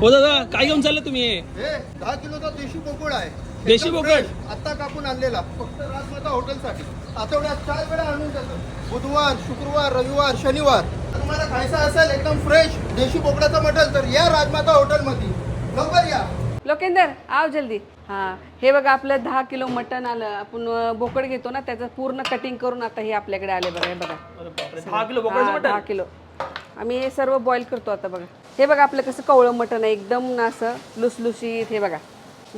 हो दादा काय घेऊन चालले तुम्ही? हे? हे दहा किलोचा देशी बोकड आहे. देशी एकदम बोकड? fresh. आत्ता कापून आणलेला. फक्त राजमाता हॉटेलसाठी. आठवड्यात चार वेळा आणून जातो बुधवार शुक्रवार रविवार शनिवार. तुम्हाला खायचं असेल एकदम फ्रेश देशी बोकडाचं मटण तर या राजमाता हॉटेलमध्ये. लवकर या. लोकेंदर आव जल्दी. हा हे बघा आपलं दहा किलो मटण आलं. आपण अं, बोकड घेतो ना त्याचं पूर्ण कटिंग करून आता हे आपल्याकडे आले बघा हे बघा. दहा किलो बोकडाचं हा, मटण? दहा किलो. आम्ही हे सर्व बॉईल करतो आता बघा. हे बघा आपलं कसं कवळं मटण आहे एकदम ना असं लुसलुशीत हे बघा.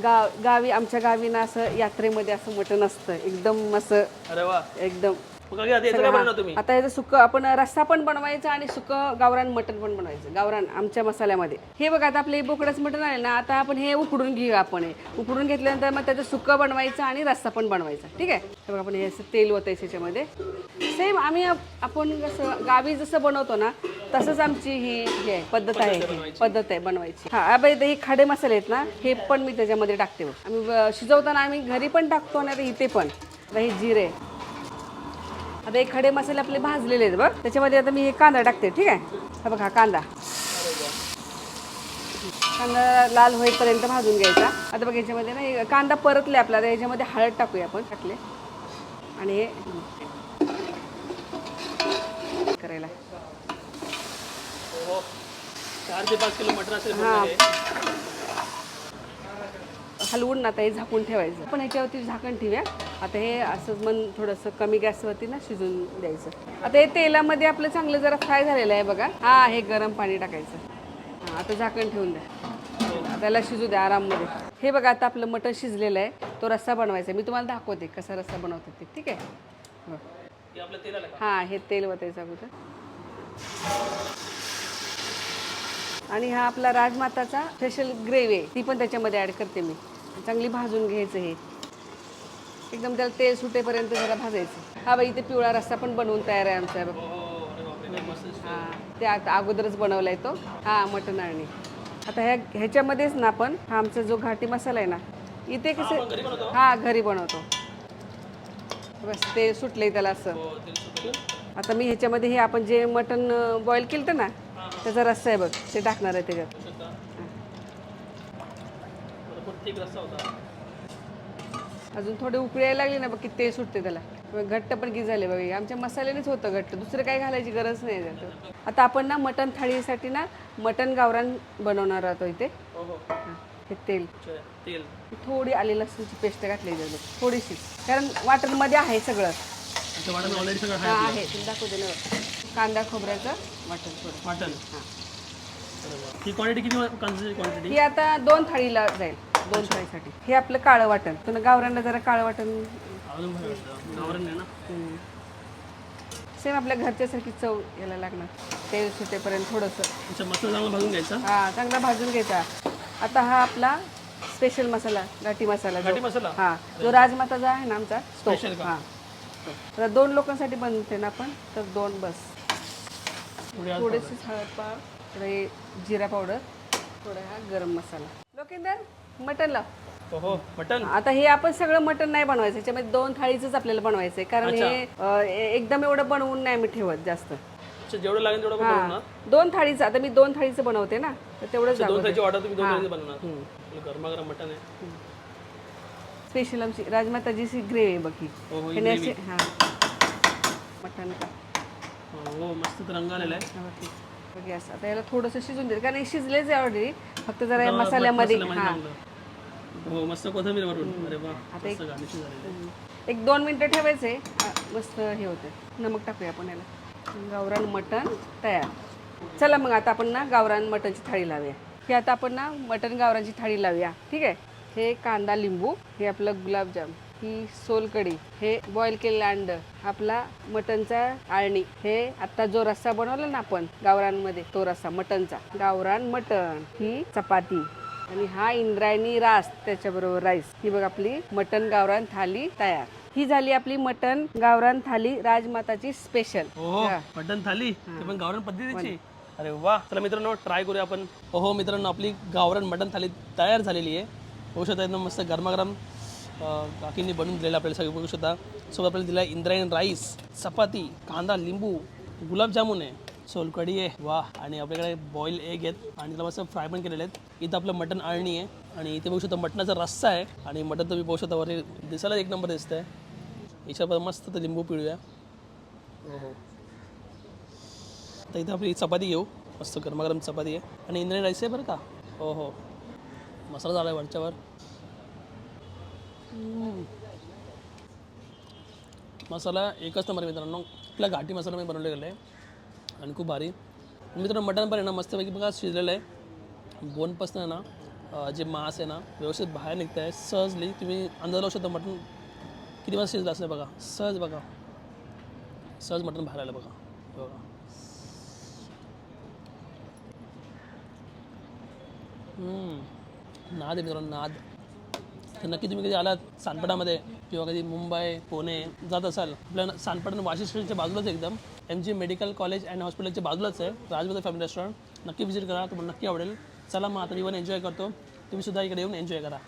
गाव गावी आमच्या गावी ना असं यात्रेमध्ये असं मटण असतं एकदम असं एकदम. आता याचं काय बनवणार तुम्ही? आता याचं सुकं आपण रस्सा पण बनवायचा आणि सुकं गावरान मटण पण बनवायचं गावरान आमच्या मसाल्यामध्ये. हे बघा आता आपले बोकडाचं मटण आहे ना आता आपण हे उकडून घेऊ आपण हे. उकडून घेतल्यानंतर मग त्याचं सुकं बनवायचं आणि रस्सा पण बनवायचा ठीक आहे? हे बघा आपण हे असं तेल ओतायचं याच्यामध्ये. सेम आम्ही आप- आपण कसं गावी जसं बनवतो ना तसंच आमची ही हे पद्धत आहे. पद्धत आहे बनवायची. हा हे खडे मसाले आहेत ना हे पण मी त्याच्यामध्ये टाकते. आम्ही शिजवताना आम्ही घरी पण टाकतो आणि आता इथे पण. हे जिरे. आता हे खडे मसाले आपले भाजलेले आहेत बघ. त्याच्यामध्ये आता मी हे कांदा टाकते ठीक आहे? हा बघा हा कांदा. कांदा लाल होईपर्यंत भाजून घ्यायचा. आता बघ याच्यामध्ये ना हे कांदा परतले आपला आता याच्यामध्ये हळद टाकूया आपण. टाकले. आणि हे करायला. हो चार ते पाच किलो मटण असेल हा. हलवून ना आता हे झाकून ठेवायचं. पण ह्याच्यावरती झाकण ठेवूया. आता हे असंच मन थोडंसं कमी गॅसवरती ना शिजून द्यायचं. आता हे तेलामध्ये आपलं चांगलं जरा फ्राय झालेलं आहे बघा. हा हे गरम पाणी टाकायचं. हां आता झाकण ठेवून द्या. त्याला शिजू द्या आराममध्ये. हे बघा आता आपलं मटण शिजलेलं आहे. तो रस्सा बनवायचा आहे. मी तुम्हाला दाखवते कसा रस्सा बनवतात ते. ठीक आहे? हो. हे? हां हे तेल वतायचं अगोदर. आणि हा आपला राजमाताचा स्पेशल ग्रेव्ही आहे. ती पण त्याच्यामध्ये ॲड करते मी. चांगली भाजून घ्यायचं हे. एकदम त्याला तेल सुटेपर्यंत जरा भाजायचं. हा बाई इथे पिवळा रस्सा पण बनवून तयार आहे आमचा हो मस्त हां ते आता अगोदरच बनवलाय तो. हां मटण आणि. आता ह्या ह्याच्यामध्येच ना आपण हा आमचा जो घाटी मसाला आहे ना इथे कसं हां घरी बनवतो. बस ते सुटलंय त्याला असं. हो सुटलं. आता मी ह्याच्यामध्ये हे आपण जे मटण बॉईल केलं ना त्याचा रस्सा आहे बघ ते टाकणार आहे त्याच्यात. थिक रस्सा होता अजून थोडे उकळी यायला लागली ना बघ की ते सुटते त्याला. घट्ट पण की झाले बघ. आमच्या मसाल्यानेच होतं घट्ट. दुसरं काही घालायची गरज नाही त्यात. आता आपण ना मटण थाळीसाठी ना मटण गावरान बनवणार आहोत इथे. हो हो. हां, तेल. तेल. थोडी आली लसूणची पेस्ट घातली त्याच्यात थोडीशी. कारण वाटणमध्ये आहे सगळं. आहे. कांदा खोबऱ्याचं वाटण थोडं. वाटण. हां. क्वांटिटी किती क्वांटिटी ही आता दोन थाळीला जाईल. दोन हे आपलं काळं वाटण. तुम्ही गावरांना जरा काळं वाटण. सेम आपल्या घरच्यासारखी चव यायला लागणार. तेल सुटेपर्यंत थोडंसं. मसाला चांगला भाजून घ्यायचा? हा चांगला भाजून घ्यायचा. आता हा आपला स्पेशल मसाला घाटी मसाला जो- घाटी मसाला? हा जो राजमाताचा आहे ना आमचा तो. का? हा. तो. आता दोन लोकांसाठी बनते ना आपण तर दोन बस. थोडेसे हळद पाव थोडे जिरा पावडर थोडा हा गरम मसाला. लोकेंदर मटन लाव. हो हो मटण आता हे आपण सगळं मटन नाही बनवायचं याच्यामध्ये दोन थाळीचंच आपल्याला बनवायचं आहे कारण हे अं, ए- एकदम एवढं बनवून नाही मी ठेवत जास्त. अच्छा जेवढं लागेल तेवढं बनवू ना हा दोन थाळीचं आता मी दोन थाळीचं बनवते ना तर तेवढंच दोन दाखवते ताची ऑर्डर तुम्ही दोन ताची बनवणार? आपलं गरमागरम मटण आहे. स्पेशल आमची राजमाताची ग्रेव्ही आहे बघ ही. हो हो ही gravy. असे- हा. मटन का? हो मस्त तर रंग आलेला आहे. बघ हे. बघ हे असं. आता याला थोडंसं शिजून देते कारण हे शिजलेच आहे ऑलरेडी फक्त जरा या मसाल्यामध्ये हा. हो मस्त कोथिंबीर भरून अरे वा मस्त गार्निश झालेलं आहे. एक दोन मिनटं ठेवायचे. आ, मस्त हे होते. नमक टाकूया आपण याला. गावरान मटण तयार. चला मग आता आपण ना गावरान मटणची थाळी लावूया. हे आता आपण ना मटण गावरानची थाळी लावूया. ठीक आहे? हे कांदा लिंबू हे आपलं गुलाबजाम. ही सोलकडी हे बॉईल केलेलं अंड आपला मटणचा आळणी. हे आता जो रस्सा बनवला ना आपण गावरानमध्ये तो रस्सा मटणचा गावरान मटण ही चपाती. आणि हा इंद्रायणी रास त्याच्याबरोबर राईस ही बघ आपली मटन गावरान थाली तयार. ही झाली आपली मटन गावरान थाली राजमाताची स्पेशल हो हो. मटण थाली? ते पण गावरान पद्धतीची? अरे वा. चला मित्रांनो ट्राय करूया आपण. हो मित्रांनो आपली गावरान मटण थाली तयार झालेली आहे. बघू शकता एकदम मस्त गरमागरम. काकींनी बनवून दिलेलं आपल्याला सगळं बघू शकता. सोबत आपल्याला दिला इंद्रायण राईस चपाती कांदा लिंबू गुलाबजामुन. आहे सोलकढी आहे. वा आणि आपल्याकडे बॉईल एग आहेत. आणि त्याला मस्त फ्राय पण केलेले आहेत. इथं आपलं मटण आळणी आहे. आणि इथे बघू शकतो मटणाचा रस्सा आहे. आणि मटण तुम्ही बघू शकता वरती दिसायला एक नंबर दिसतंय. याच्यावर मस्त ते लिंबू पिळूया. हो हो तर इथं आपली चपाती घेऊ. मस्त गरमागरम चपाती आहे. आणि इंद्रायणी राईस आहे बरं का? हो हो मसाला झाला आहे वरच्यावर. मसाला एकच नंबर मित्रांनो. आपला घाटी मसाला मी बनवले गेला आहे. आणि खूप भारी. मित्रांनो मटण पण आहे ना मस्तपैकी बघा शिजलेलं आहे. बोनपासून आहे ना जे मांस आहे ना व्यवस्थित बाहेर निघत आहे सहजली तुम्ही अंदाज लावू शकता मटण किती वाजता शिजलं असं बघा. सहज बघा. सहज मटण बाहेर आलं बघा. बघा. नाद आहे मित्रांनो नाद. तर नक्की तुम्ही कधी आलात सानपडामध्ये किंवा कधी मुंबई पुणे जात असाल? आपल्या सानपड वाशी स्टेशनच्या बाजूलाच एकदम. M G medical college and हॉस्पिटलच्या बाजूलाच आहे. राजबद्ध फॅमिली रेस्टॉरंट नक्की व्हिजिट करा. तुम्हाला नक्की आवडेल. चला मग आता इव्हन एन्जॉय करतो. तुम्ही सुद्धा इकडे येऊन एन्जॉय करा.